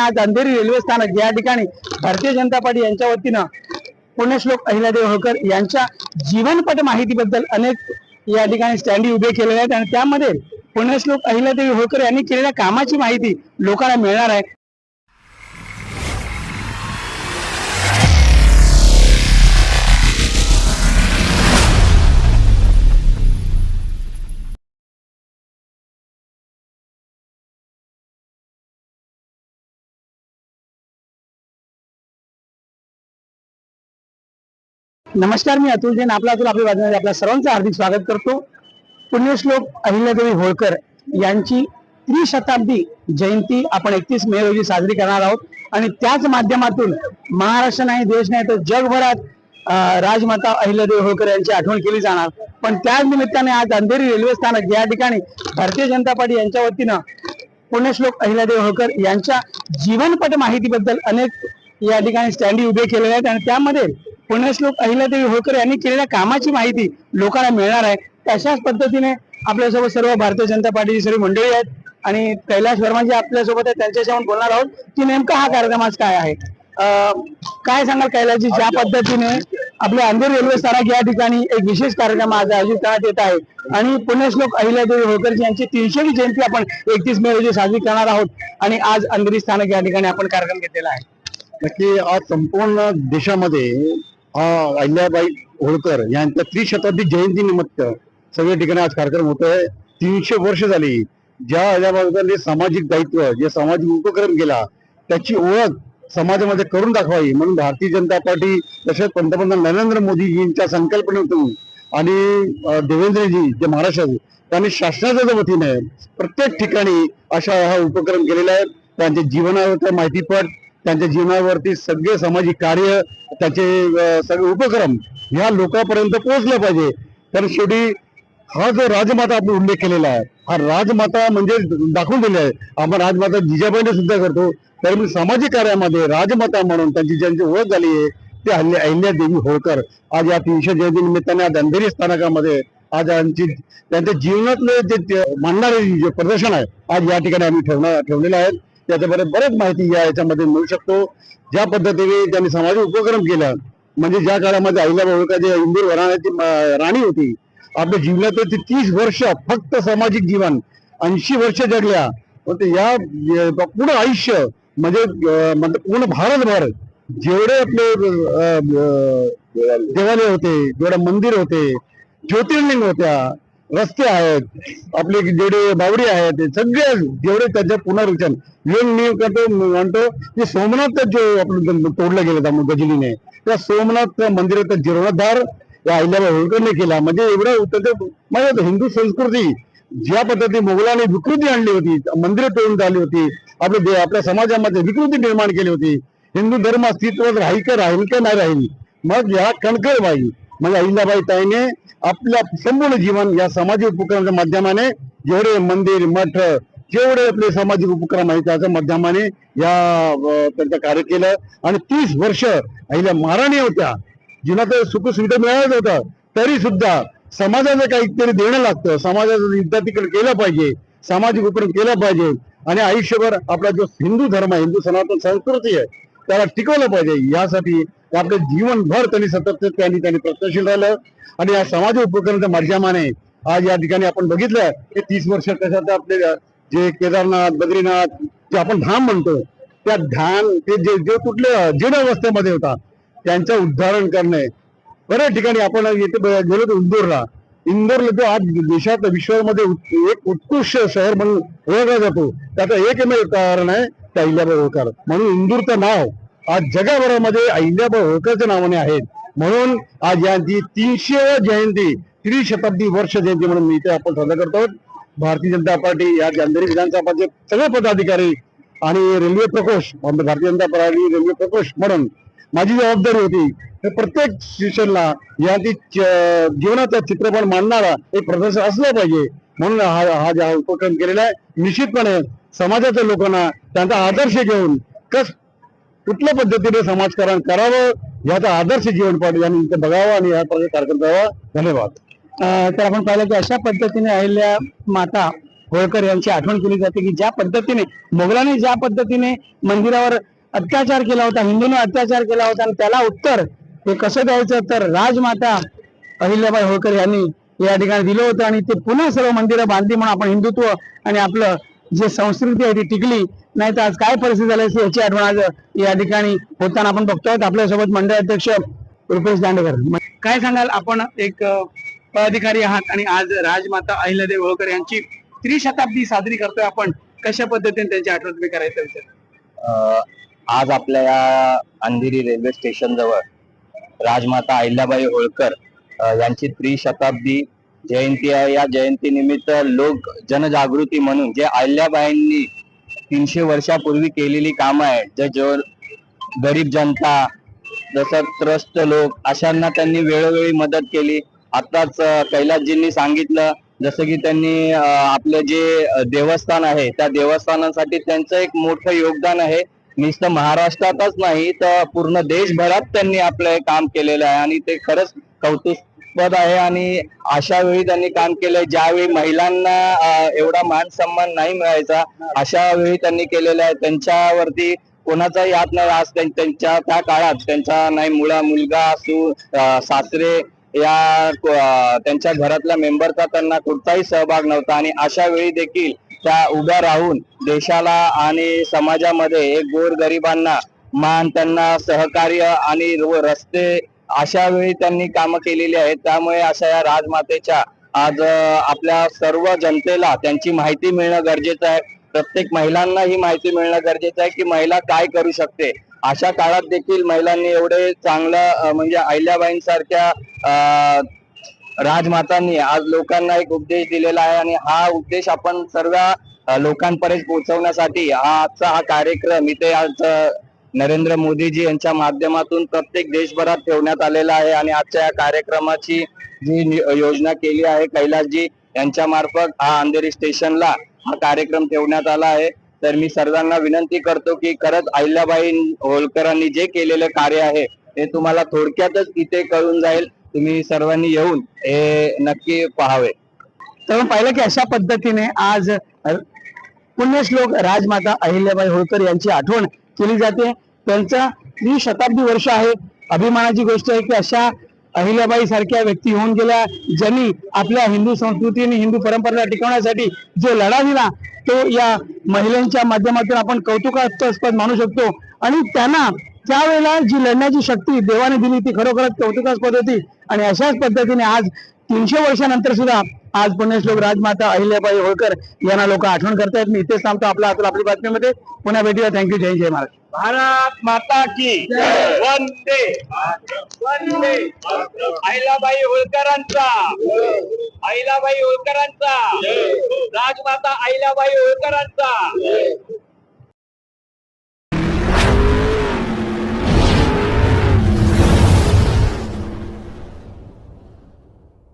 आज अंधेरी रेल्वे स्थानक या ठिकाणी भारतीय जनता पार्टी यांच्या वतीनं पुण्यश्लोक अहिल्यादेवी होळकर यांच्या जीवनपट माहितीबद्दल अनेक या ठिकाणी स्टँडी उभे केलेले आहेत. आणि त्यामध्ये पुण्यश्लोक अहिल्यादेवी होळकर यांनी केलेल्या कामाची माहिती लोकांना मिळणार आहे. नमस्कार मी अतुल जैन. आपला अतुल आपल्या बातमीमध्ये आपल्या सर्वांचं हार्दिक स्वागत करतो. पुण्यश्लोक अहिल्यादेवी होळकर यांची त्रिशताब्दी जयंती आपण एकतीस मे रोजी साजरी करणार आहोत. आणि त्याच माध्यमातून महाराष्ट्र नाही देश नाही तर जगभरात राजमाता अहिल्यादेवी होळकर यांची आठवण केली जाणार. पण त्याच निमित्ताने आज अंधेरी रेल्वे स्थानक या ठिकाणी भारतीय जनता पार्टी यांच्या वतीनं पुण्यश्लोक अहिल्यादेवी होळकर यांच्या जीवनपट माहितीबद्दल अनेक या ठिकाणी स्टँडी उभे केलेले आहेत. आणि त्यामध्ये पुण्यश्लोक अहिल्यादेवी होळकर यांनी केलेल्या कामाची माहिती लोकांना मिळणार आहे. तशाच पद्धतीने आपल्यासोबत सर्व भारतीय जनता पार्टीची सर्व मंडळी आहेत आणि कैलाश वर्मा जी आपल्यासोबत आहेत. त्यांच्याशी आपण बोलणार आहोत. की नेमका हा कार्यक्रम आज काय आहे? काय सांगाल कैलाशजी ज्या पद्धतीने आपल्या अंधेर रेल्वे स्थानक या ठिकाणी एक विशेष कार्यक्रम आज आयोजित करण्यात येत आहे आणि पुण्यश्लोक अहिल्यादेवी होळकर यांची तीनशेवी जयंती आपण एकतीस मे रोजी साजरी करणार आहोत आणि आज अंधेरी स्थानक या ठिकाणी आपण कार्यक्रम घेतलेला आहे. नक्की आज संपूर्ण देशामध्ये अहिल्याबाई होळकर यांच्या त्रिशताब्दी जयंती निमित्त सगळ्या ठिकाणी आज कार्यक्रम होतोय तीनशे वर्ष झाली ज्या अहिल्याबाईंनी सामाजिक दायित्व जे सामाजिक उपक्रम केला त्याची ओळख समाजामध्ये करून दाखवावी म्हणून भारतीय जनता पार्टी तसेच पंतप्रधान नरेंद्र मोदीजींच्या संकल्पनेतून आणि देवेंद्रजी जे महाराष्ट्राचे त्यांनी शासनाच्या वतीने प्रत्येक ठिकाणी अशा हा उपक्रम केलेला आहे. त्यांच्या जीवनावरचा माहितीपट त्यांच्या जीवनावरती सगळे सामाजिक कार्य त्याचे सगळे उपक्रम ह्या लोकांपर्यंत पोहोचले पाहिजे. तर शेवटी हा जो राजमाता आपण उल्लेख केलेला आहे हा राजमाता म्हणजे दाखवून दिले आहे. आपण राजमाता जिजाबाईने सुद्धा करतो. तर मी सामाजिक कार्यामध्ये राजमाता म्हणून त्यांची ज्यांची ओळख झाली आहे ते अहिल्या अहिल्या देवी होळकर. आज या तीनशे जयंती निमित्ताने आज अंधेरी स्थानकामध्ये आज आमची त्यांच्या जीवनातले जे मांडणारे जे प्रदर्शन आहे आज या ठिकाणी आम्ही ठेवणार ठेवलेलं आहे. त्याच्याबरोबर बरेच माहिती या याच्यामध्ये मिळू शकतो. ज्या पद्धतीने त्यांनी सामाजिक उपक्रम केला म्हणजे ज्या काळामध्ये अहिल्याबाई होळकर जे इंदूर घराण्याची राणी होती. आपल्या जीवनात ती तीस वर्ष फक्त सामाजिक जीवन ऐंशी वर्ष जगल्या. पण या पूर्ण आयुष्य म्हणजे म्हणजे पूर्ण भारतभर जेवढे आपले देवालय होते जेवढे मंदिर होते ज्योतिर्लिंग होत्या रस्ते आहेत आपले जेवढे बावडी आहेत ते सगळे जेवढे त्याचे पुनर्विचन योग मी करतो म्हणतो की सोमनाथ जे आपलं तोडलं गेलं त्या गजलीने त्या सोमनाथ मंदिराचा जीर्णोद्धार या अहिल्याबाई होळकरने केला. म्हणजे एवढं उत्तर म्हणजे हिंदू संस्कृती ज्या पद्धतीने मुघलांनी विकृती आणली होती मंदिरं तोडून झाली होती आपल्या दे- आपल्या समाजामध्ये विकृती निर्माण केली होती. हिंदू धर्म अस्तित्वात राहील का राहील का नाही राहील? मग या कणकरबाई म्हणजे अहिल्याबाई ताईने आपल्या संपूर्ण जीवन या सामाजिक उपक्रमाच्या माध्यमाने जेवढे मंदिर मठ जेवढे आपले सामाजिक उपक्रम आहेत त्याच्या माध्यमाने या त्यांचं कार्य केलं. आणि तीस वर्ष अहिल्या महाराणी होत्या. जिला तर सुख सुविधा होतं तरी सुद्धा समाजाला काहीतरी देणं लागतं. समाजाचं विद्यार्थीकडे केलं पाहिजे. सामाजिक उपक्रम केला पाहिजे. आणि आयुष्यभर आपला जो हिंदू धर्म आहे हिंदू सनातन संस्कृती आहे त्याला टिकवलं पाहिजे. यासाठी आपलं जीवनभर त्यांनी सतत त्यांनी त्यांनी प्रश्नशील राहिलं. आणि या समाज उपक्रमाच्या माध्यमाने आज या ठिकाणी आपण बघितलं की तीस वर्ष त्याच्यात आपले जे केदारनाथ बद्रीनाथ जे आपण धाम म्हणतो त्या ध्यान ते जे जे कुठल्या जीर्णावस्थेमध्ये होता त्यांचं उद्धारण करणे. बऱ्याच ठिकाणी आपण येथे गेलो तर इंदोरला. इंदोरला जो आज देशात विश्वामध्ये एक उत्कृष्ट शहर म्हणून ओळखला जातो. त्याचं एकमेव कारण आहे त्या अहिल्याबाई होळकर म्हणून इंदूरचं नाव आज जगभरामध्ये अहिल्याबाई होळकरच्या नावाने आहेत. म्हणून आज यांची तीनशे जयंती त्रिशताब्दी वर्ष जयंती म्हणून मी इथे आपण साजरा करतो. भारतीय जनता पार्टी या अंधेरी विधानसभाचे सगळे पदाधिकारी आणि रेल्वे प्रकोष्ठ भारतीय जनता पार्टी रेल्वे प्रकोष्ठ म्हणून माझी जबाबदारी होती. तर प्रत्येक स्टेशनला या ती जीवनाचा चित्रपट मांडणारा एक प्रदर्शन असलं पाहिजे. म्हणून हा हा ज्या उपक्रम केलेला आहे निश्चितपणे समाजाच्या लोकांना त्यांचा आदर्श घेऊन कस कुठल्या पद्धतीने समाजकारण करावं याचा आदर्श जीवनपाठ यांनी इथं बघावा आणि या कार्यक्रम करावा. धन्यवाद. तर आपण पाहिलं की अशा पद्धतीने अहिल्या माता होळकर यांची आठवण केली जाते की ज्या पद्धतीने मोगलांनी ज्या पद्धतीने मंदिरावर अत्याचार केला होता हिंदूने अत्याचार केला होता आणि त्याला उत्तर हे कसं द्यायचं तर राजमाता अहिल्याबाई होळकर यांनी या ठिकाणी दिलं होतं आणि ते पुन्हा सर्व मंदिरं बांधली म्हणून आपण हिंदुत्व आणि आपलं जी संस्कृती आहे ती टिकली नाही तर आज काय परिस्थिती झाली याची आठवण आज या ठिकाणी होताना आपण बघतोय. आपल्यासोबत मंडळ अध्यक्ष रुपेश दांडेकर. काय सांगाल? आपण एक पदाधिकारी आहात आणि आज राजमाता अहिल्यादेवी होळकर यांची त्रिशताब्दी साजरी करतोय आपण. कशा पद्धतीने त्यांची आठवण तुम्ही करायचं विचार? आज आपल्या या अंधेरी रेल्वे स्टेशन जवळ राजमाता अहिल्याबाई होळकर यांची त्रिशताब्दी जयंती आहे. या जयंती निमित्त लोक जनजागृती म्हणून जे अहिल्याबाईंनी तीनशे वर्षापूर्वी केलेली कामं आहेत. जे गरीब जनता जसं त्रस्त लोक अशांना त्यांनी वेळोवेळी मदत केली. आताच कैलासजींनी सांगितलं जसं की त्यांनी आपलं जे देवस्थान आहे त्या देवस्थानासाठी त्यांचं एक मोठं योगदान आहे. नुसतं महाराष्ट्रातच नाही तर पूर्ण देशभरात त्यांनी आपलं हे काम केलेलं आहे. आणि ते खरंच कौतुक पद आहे आणि अशा वेळी त्यांनी काम केलंय. ज्यावेळी महिलांना एवढा मान सन्मान नाही मिळायचा अशा वेळी त्यांनी केलेलं आहे. त्यांच्यावरती कोणाचाही हात नाही आज त्यांच्या त्या काळात त्यांचा नाही मुला मुलगा असू सासरे या त्यांच्या घरातल्या मेंबरचा त्यांना कुठचाही सहभाग नव्हता. आणि अशा वेळी देखील त्या उभ्या राहून देशाला आणि समाजामध्ये एक गोर गरिबांना मान त्यांना सहकार्य आणि रस्ते अशा वेळी त्यांनी कामं केलेली आहेत. त्यामुळे अशा या राजमातेच्या आज आपल्या सर्व जनतेला त्यांची माहिती मिळणं गरजेचं आहे. प्रत्येक महिलांना ही माहिती मिळणं गरजेचं आहे की महिला काय करू शकते. अशा काळात देखील महिलांनी एवढे चांगलं म्हणजे अहिल्याबाईंसारख्या राजमातांनी आज लोकांना एक उपदेश दिलेला आहे आणि हा उपदेश आपण सर्व लोकांपर्यंत पोहोचवण्यासाठी हा आजचा हा कार्यक्रम इथे आज नरेंद्र मोदीजी यांच्या माध्यमातून प्रत्येक देशभरात ठेवण्यात आलेला आहे आणि आजच्या या कार्यक्रमाची जी योजना केली आहे कैलासजी यांच्या मार्फत हा अंधेरी स्टेशनला हा कार्यक्रम ठेवण्यात आला आहे. तर मी सर्वांना विनंती करतो की खरंच अहिल्याबाई होळकरांनी जे केलेलं कार्य आहे ते तुम्हाला थोडक्यातच इथे कळून जाईल. तुम्ही सर्वांनी येऊन हे नक्की पाहावे. तर पाहिलं की अशा पद्धतीने आज पुण्यश्लोक राजमाता अहिल्याबाई होळकर यांची आठवण केली जाते. त्यांचा शताब्दी वर्ष आहे. अभिमानाची गोष्ट आहे की अशा अहिल्याबाई सारख्या व्यक्ती होऊन गेल्या ज्यांनी आपल्या हिंदू संस्कृती आणि हिंदू परंपरेला टिकवण्यासाठी जो लढा दिला तो या महिलांच्या माध्यमातून आपण कौतुकास्पद मानू शकतो. आणि त्यांना त्यावेळेला जी लढण्याची शक्ती देवाने दिली ती खरोखरच कौतुकास्पद होती. आणि अशाच पद्धतीने आज तीनशे वर्षानंतर सुद्धा आज पुण्यश्लोक राजमाता अहिल्याबाई होळकर यांना लोक आठवण करतायत. मी इथेच थांबतो आपला अतुल आपली बातमीमध्ये. पुन्हा भेटूया. थँक्यू जय जय महाराज. भारत माता की वंदे वंदे अहिलाबाई होळकरांचा. अहिलाबाई होळकरांचा. राजमाता अहिल्याबाई होळकरांचा.